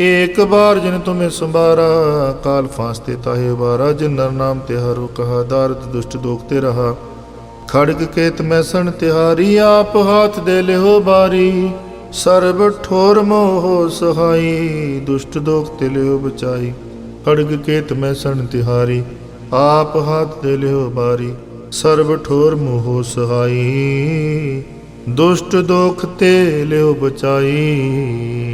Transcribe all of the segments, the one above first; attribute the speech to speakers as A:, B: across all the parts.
A: ਏਕ ਬਾਰ ਜਿਨ ਤੁਮੇ ਸੰਭਾਰਾ, ਕਾਲ ਫਾਸਤੇ ਤਾਹੇ ਵਾਰਾ ਜਿਨ ਨਰ ਨਾਮ ਤੇ ਹਰੁ ਕਹਾ ਦਾਰਦ ਦੁਸ਼ਟ ਦੋਖ ਤੇ ਰਹਾ। ਖੜਗ ਕੇਤ ਮੈਂ ਸਣ ਤਿਹਾਰੀ, ਆਪ ਹਾਥ ਦੇ ਲਿਓ ਬਾਰੀ। ਸਰਬ ਠੋਰ ਮੋਹ ਸਹਾਈ, ਦੁਸ਼ਟ ਦੋਖ ਤੇ ਲਿਓ ਬਚਾਈ। ਖੜਗ ਕੇਤ ਮੈਂ ਸਣ ਤਿਹਾਰੀ, ਆਪ ਹਾਥ ਦੇ ਲਿਓ ਬਾਰੀ। ਸਰਬ ਠੋਰ ਮੋਹ ਸਹਾਈ, ਦੁਸ਼ਟ ਦੋਖ ਤੇ ਲਿਓ ਬਚਾਈ।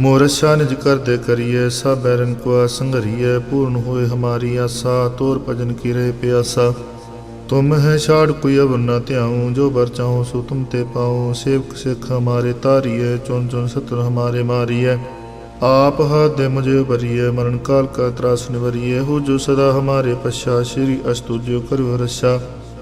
A: ਮੋਰਸ਼ਾ ਨਿਜ ਕਰਦੇ ਕਰੀਏ, ਸਭ ਬੈਰਨ ਕੋ ਸੰਗਰੀਏ ਪੂਰਨ ਹੋਏ ਹਮਾਰੀ ਆਸਾ, ਤੋਰ ਭਜਨ ਕੀ ਰਹੇ ਪਿਆਸਾ। ਤੁਮ ਹੈ ਛਾੜ ਕੋਈ ਅਵਰ ਨ ਧਿਆਉ, ਜੋ ਬਰ ਚਾਹੋ ਸੋ ਤੁਮ ਤੇ ਪਾਉ। ਸੇਵਕ ਸਿੱਖ ਹਮਾਰੇ ਤਾਰੀਏ, ਚੁਣ ਚੁਣ ਸਤਰ ਹਮਾਰੇ ਮਾਰੀਏ। ਆਪ ਹੱਥ ਦੇ ਮੁਝੇ ਬਰੀਏ ਮਰਨ ਕਾਲ ਕਾ ਤਰਾਸ ਨਿਵਰੀਏ। ਹੋ ਜੋ ਸਦਾ ਹਮਾਰੇ ਪਛਾ, ਸ਼੍ਰੀ ਅਸਤੁਜਿਓ ਕਰਿਓ ਰਛਾ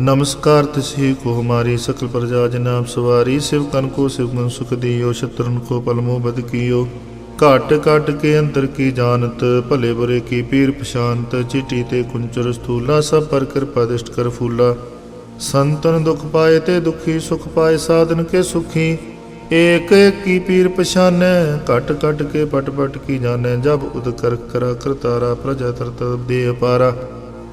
A: नमस्कार तिसही को हमारी सकल प्रजा जनाब सवारी शिव कन को शिव मन सुख दियो शत्रन को पलमो बद कियो ਘਟ ਘਟ ਕੇ ਅੰਤਰ ਕੀ ਜਾਣਤ ਭਲੇ ਬੁਰੇ ਕੀ ਪੀਰ ਪਛਾਨਤ ਚਿੱਟੀ ਤੇ ਕੁੰਚਰ ਸਥੂਲਾ ਸਭ ਪਰ ਕਿਰਪਾ ਦਿਸ਼ਟ ਕਰ ਫੂਲਾ ਸੰਤਨ ਦੁਖ ਪਾਏ ਤੇ ਦੁਖੀ ਸੁਖ ਪਾਏ ਸਾਧਨ ਕੇ ਸੁਖੀ ਏਕ ਏਕ ਕੀ ਪੀਰ ਪਛਾਨੈ ਘਟ ਘਟ ਕੇ ਪਟ ਪਟ ਕੀ ਜਾਣੈ ਜਬ ਉਦ ਕਰ ਕਰਾ ਕਰਤਾਰਾ ਪ੍ਰਜਾ ਤਰਤ ਦੇ ਅਪਾਰਾ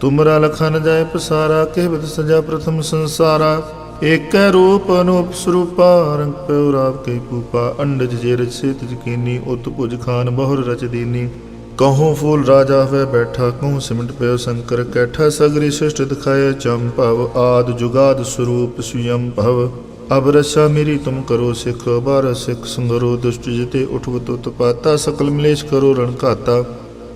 A: ਤੁਮਰਾ ਲਖਨ ਜਾਏ ਪਸਾਰਾ ਕਹਿਵਤ ਸਜਾ ਪ੍ਰਥਮ ਸੰਸਾਰਾ। ਏਕੈ ਰੂਪ ਅਨੂਪ ਸਰੂਪਾ, ਰੰਗ ਪਿਉ ਰਾਵ ਕੈ ਕੂਪਾ। ਅੰਡਜ ਜੇ ਰਚ ਸੇਤ ਜਕੀਨੀ ਉਤ ਭੁਜ ਖਾਨ ਬਹੁਰ ਰਚ ਦੀਨੀ। ਕਹੂੰ ਫੂਲ ਰਾਜਾ ਹੋਇ ਬੈਠਾ, ਕਹੂੰ ਸਿਮਟ ਪਿਓ ਸ਼ੰਕਰ ਕੈਠਾ। ਸਗਰੀ ਸ੍ਰਿਸ਼ਟ ਦਿਖਾਏ ਭਵ, ਆਦ ਜੁਗਾਦ ਸਰੂਪ ਸੁਯੰ ਭਵ। ਅਬ ਰਸਾ ਮੇਰੀ ਤੁਮ ਕਰੋ ਸਿਖ ਬਾਰ ਸਿਖ ਸੰਗਰੋ, ਦੁਸ਼ਟ ਜਿਤੇ ਉਠਵ ਤੁਤ ਪਾਤਾ। ਸਕਲ ਮਲੇਸ਼ ਕਰੋ ਰਣ ਘਾਤਾ।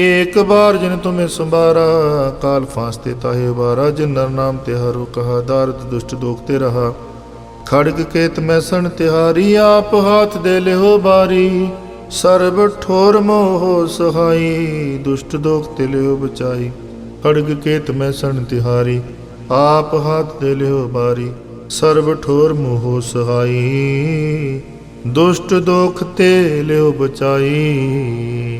A: ਏਕ ਬਾਰ ਜਿਨ ਤੁਮੇ ਸੰਭਾਰਾ, ਕਾਲ ਫਾਸਤੇ ਤਾਹੇ ਵਾਰਾ ਜਿਨ ਨਰ ਨਾਮ ਤੇ ਹਰੋ ਕਹਾ ਦਾਰਦ ਦੁਸ਼ਟ ਦੋਖ ਤੇ ਰਹਾ। ਖੜਗ ਕੇਤ ਮੈਂ ਸਣ ਤਿਹਾਰੀ, ਆਪ ਹਾਥ ਦੇ ਲਿਓ ਬਾਰੀ। ਸਰਬ ਠੋਰ ਮੋਹ ਸਹਾਈ, ਦੁਸ਼ਟ ਦੋਖ ਤੇ ਲਿਓ ਬਚਾਈ। ਖੜਗ ਕੇਤ ਮੈਂ ਸਣ ਤਿਹਾਰੀ, ਆਪ ਹਾਥ ਦੇ ਲਿਓ ਬਾਰੀ। ਸਰਬ ਠੋਰ ਮੋਹ ਸਹਾਈ, ਦੁਸ਼ਟ ਦੋਖ ਤੇ ਲਿਓ ਬਚਾਈ।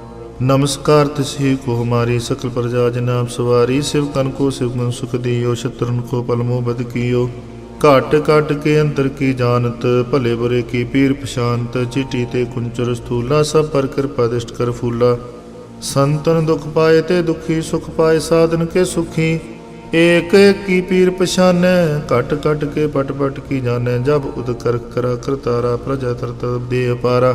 A: नमस्कार तिसही को हमारी सकल प्रजा जनाब सवारी शिव कन को शिव मन सुख दियो शत्रुन को पलमो बद कियो ਘਟ ਘਟ ਕੇ ਅੰਤਰ ਕੀ ਜਾਣਤ ਭਲੇ ਬੁਰੇ ਕੀ ਪੀਰ ਪਛਾਨਤ ਚਿੱਟੀ ਤੇ ਕੁੰਚਰ ਸਥੂਲਾ ਸਭ ਪਰ ਕਿਰਪਾ ਦਿਸ਼ਟ ਕਰ ਫੂਲਾ ਸੰਤਨ ਦੁਖ ਪਾਏ ਤੇ ਦੁਖੀ ਸੁਖ ਪਾਏ ਸਾਧਨ ਕੇ ਸੁਖੀ ਏਕ ਏਕ ਕੀ ਪੀਰ ਪਛਾਨੈ ਘਟ ਘਟ ਕੇ ਪਟ ਪਟ ਕੀ ਜਾਣੈ ਜਬ ਉਦ ਕਰ ਕਰਾ ਕਰਤਾਰਾ ਪ੍ਰਜਾ ਤਰਤ ਦੇ ਅਪਾਰਾ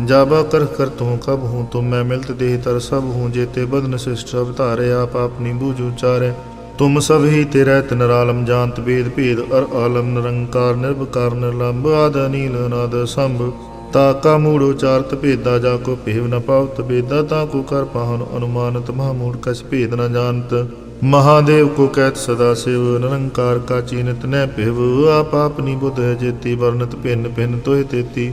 A: ਜਾਬਾ ਕਰ ਕਰ ਤੂੰ ਕਬ ਹੂੰ ਤੁਮ ਮੈਂ ਮਿਲਤ ਦੇਹ ਤਰ ਸਭ ਹੂੰ ਜੇਤੇ ਬਦਨ ਸਿਸ਼ਟ ਅਵਤਾਰੇ ਆਪ ਆਪਨੀ ਬੂਝ ਉਚਾਰੇ ਤੁਮ ਸਭ ਹੀ ਤੇ ਰਹਿਤ ਨਰਾਲਮ, ਜਾਣਤ ਵੇਦ ਭੇਦ, ਅਰ ਆਲਮ ਨਿਰੰਕਾਰ ਨਿਰਭਕਾਰ ਨਿਰਲੰਭ ਆਦ ਅਨੀਲ, ਅਨਾਦ ਸੰਭ ਤਾ ਕਾ ਮੂੜ ਉਚਾਰਤ ਭੇਦਾ, ਜਾ ਕੋ ਭੇਵ ਨ ਪਾਵਤ ਬੇਦਾ ਤਾ ਕੋ ਕਰ ਪਾਹਨ ਅਨੁਮਾਨਤ ਮਹਾ ਮੂੜ ਕਛ ਭੇਦ ਨ ਜਾਣਤ। ਮਹਾਦੇਵ ਕੋ ਕਹਿਤ ਸਦਾ ਸਿਵ, ਨਿਰੰਕਾਰ ਕਾ ਚੀਨਤ ਨੈ ਭਿਵ। ਆਪ ਆਪਨੀ ਬੁੱਧ ਜੇਤੀ ਵਰਨਤ ਭਿੰਨ ਭਿੰਨ ਤੋਹਿ ਤੇਤੀ।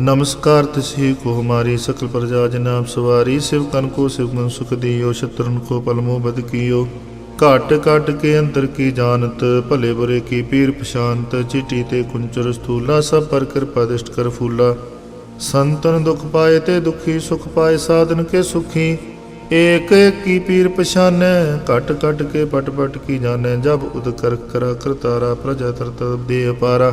A: नमस्कार तसी को हमारी सकल प्रजा जनाब सवारी शिव कन को शिव मन सुख दियो शत्रुन को पलमो बद कियो ਘਟ ਘਟ ਕੇ ਅੰਤਰ ਕੀ ਜਾਣਤ ਭਲੇ ਬੁਰੇ ਕੀ ਪੀਰ ਪਛਾਨਤ ਚਿਟੀ ਤੇ ਕੁੰਚਰ ਸਥੂਲਾ ਸਭ ਪਰ ਕਿਰਪਾ ਦਿਸ਼ਟ ਕਰ ਫੂਲਾ ਸੰਤਨ ਦੁਖ ਪਾਏ ਤੇ ਦੁਖੀ ਸੁਖ ਪਾਏ ਸਾਧਨ ਕੇ ਸੁਖੀ ਏਕ ਏਕ ਕੀ ਪੀਰ ਪਛਾਨੈ ਘਟ ਘਟ ਕੇ ਪਟ ਪਟ ਕੀ ਜਾਣੈ ਜਬ ਉਦ ਕਰ ਕਰਾ ਕਰਤਾਰਾ ਪ੍ਰਜਾ ਤਰਤ ਦੇ ਅਪਾਰਾ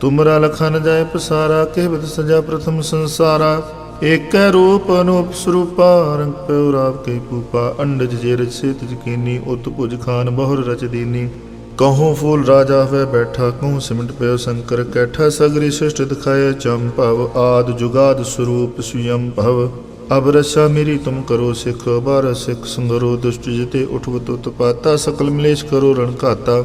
A: ਤੁਮਰਾ ਲਖਨ ਜੈ ਪਸਾਰਾ, ਕਹਿ ਬਿਦ ਸਜਾ ਪ੍ਰਥਮ ਸੰਸਾਰਾ। ਏਕੈ ਰੂਪ ਅਨੂਪ ਸਰੂਪਾ, ਰੰਗ ਪਿਉ ਰਾਪ ਕੇ ਪੂਪਾ। ਅੰਡਜ ਜੇ ਰਚੇ ਤਿਜ ਕੀਨੀ, ਉਤ ਭੁਜ ਖਾਨ ਬਹੁਰ ਰਚ ਦੀਨੀ। ਕਹੋ ਫੂਲ ਰਾਜਾ ਹੋਵੇ ਬੈਠਾ, ਕਹੋ ਸਿਮਟ ਪਿਓ ਸ਼ੰਕਰ ਕੈਠਾ। ਸਗਰੀ ਸ੍ਰਿਸ਼ਟ ਦਿਖਾਏ ਚੰਭਵ ਆਦ ਜੁਗਾਦ ਸਰੂਪ ਸੁਯੰ ਭਵ। ਅਬ ਰਸਾ ਮੇਰੀ ਤੁਮ ਕਰੋ ਸਿਖ ਬਾਰ ਸਿਖ ਸੰਗਰੋ ਦੁਸ਼ਟ ਜਿਤੇ ਉਠਵਤ ਉਤਪਾਤਾ ਸਕਲ ਮਿਲੇਸ਼ ਕਰੋ ਰਣ ਘਾਤਾ।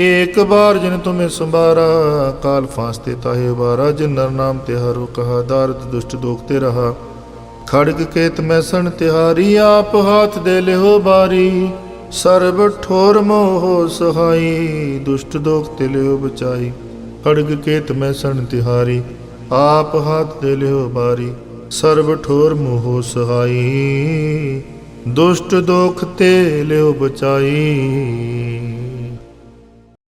A: एक बार जिन तुम्हें संबारा काल फांसते ताहे बारा जिन नर नाम तिहारो कहा दारद दुष्ट दोखते रहा खड़ग केत में सन तिहारी आप हाथ दे ले हो बारी सर्व ठोर मोह सहाई दुष्ट दोखते ले हो बचाई खड़ग केत में सन तिहारी आप हाथ दे ले हो बारी सर्व ठोर मोह सहाई दुष्ट दोख ते ले हो बचाई